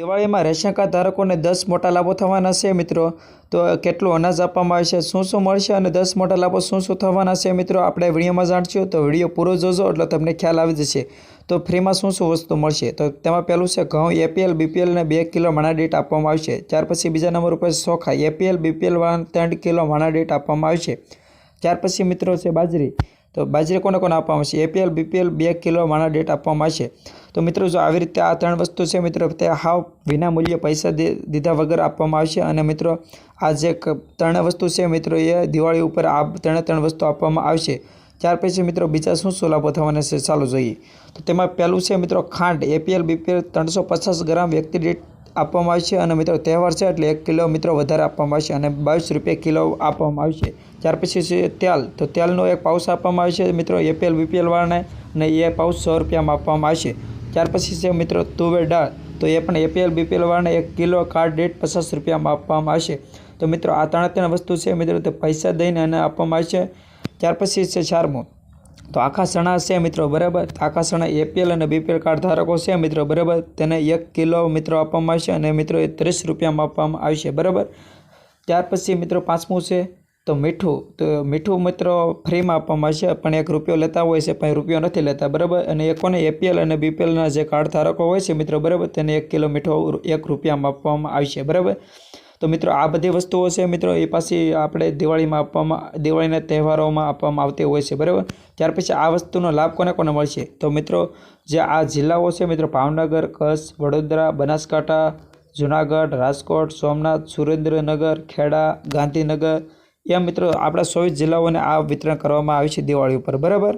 દિવાળીમાં ration card ધારકોને દસ મોટા લાભો થવાના છે મિત્રો. તો કેટલું અનાજ આપવામાં આવશે શું શું મળશે અને દસ મોટા લાભો શું શું થવાના છે મિત્રો? આપણે વિડીયોમાં જાણશું. તો વીડિયો પૂરો જોજો એટલે તમને ખ્યાલ આવી જશે. તો ફ્રીમાં શું શું વસ્તુ મળશે? તો તેમાં પહેલું છે ઘઉં, એપીએલ, બીપીએલ ને બે કિલો માણા દીઠ આપવામાં આવશે. ત્યાર પછી બીજા નંબર ઉપર સોખા, એપીએલ, બીપીએલ વાળા ત્રણ કિલો માણા દીઠ આપવામાં આવશે. ત્યાર પછી મિત્રો છે બાજરી. તો બાજરી કોને કોને આપવામાં આવશે? એપીએલ બીપીએલ બે કિલો માણા ડેટ આપવામાં આવશે. તો મિત્રો, જો આવી રીતે આ ત્રણ વસ્તુ છે, મિત્રો, તે હાવ વિના મૂલ્યે પૈસા દીધા વગર આપવામાં આવશે. અને મિત્રો, આ જે ત્રણ વસ્તુ છે, મિત્રો, એ દિવાળી ઉપર આ ત્રણે ત્રણ વસ્તુ આપવામાં આવશે. ત્યાર પછી, મિત્રો, બીજા શું શું લાભો થવાના છે, ચાલો જોઈએ. તો તેમાં પહેલું છે, મિત્રો, ખાંડ. એપીએલ બીપીએલ ત્રણસો પચાસ ગ્રામ વ્યક્તિ દીઠ આપવામાં આવશે અને મિત્રો તહેવાર છે એટલે એક કિલો મિત્રો વધારે આપવામાં આવશે અને બાવીસ રૂપિયા કિલો આપવામાં આવશે. ત્યાર પછી છે તેલ. તો તેલનો એક પાઉસ આપવામાં આવશે મિત્રો એપીએલ, બીપીએલ વાળાને અને એ પાઉસ સો રૂપિયામાં આપવામાં આવશે. ત્યાર પછી છે મિત્રો તુવેર દાળ. તો એ પણ એપીએલ, બીપીએલ વાળાને એક કિલો કાર્ડ દીઠ પચાસ રૂપિયામાં આપવામાં આવશે. તો મિત્રો આ ત્રણ ત્રણ વસ્તુ છે મિત્રો તે પૈસા દઈને અને આપવામાં આવશે. ત્યાર પછી છે ચારમું. તો આખા સણા છે મિત્રો, બરાબર? આખા સણા એપીએલ અને બીપીએલ કાર્ડ ધારકો છે મિત્રો, બરાબર? તેને એક કિલો મિત્રો આપવામાં આવશે અને મિત્રો એ ત્રીસ રૂપિયામાં આપવામાં આવશે, બરાબર? ત્યાર પછી મિત્રો પાંચમું છે, તો મીઠું. તો મીઠું મિત્રો ફ્રીમાં આપવામાં આવશે, પણ એક રૂપિયો લેતા હોય છે, પણ રૂપિયો નથી લેતા, બરાબર? અને એ કોને? એપીએલ અને બીપીએલના જે કાર્ડ ધારકો હોય છે મિત્રો, બરાબર? તેને એક કિલો મીઠું એક રૂપિયામાં આપવામાં આવશે, બરાબર? તો મિત્રો આ બધી વસ્તુઓ છે મિત્રો એ પાછી આપણે દિવાળીમાં આપવામાં, દિવાળીના તહેવારોમાં આપવામાં આવતી હોય છે, બરાબર? ત્યાર પછી આ વસ્તુનો લાભ કોને કોને મળશે? તો મિત્રો જે આ જિલ્લાઓ છે મિત્રો, ભાવનગર, કચ્છ, વડોદરા, બનાસકાંઠા, જુનાગઢ, રાજકોટ, સોમનાથ, સુરેન્દ્રનગર, ખેડા, ગાંધીનગર, એમ મિત્રો આપણા ચોવીસ જિલ્લાઓને આ વિતરણ કરવામાં આવે છે દિવાળી ઉપર, બરાબર?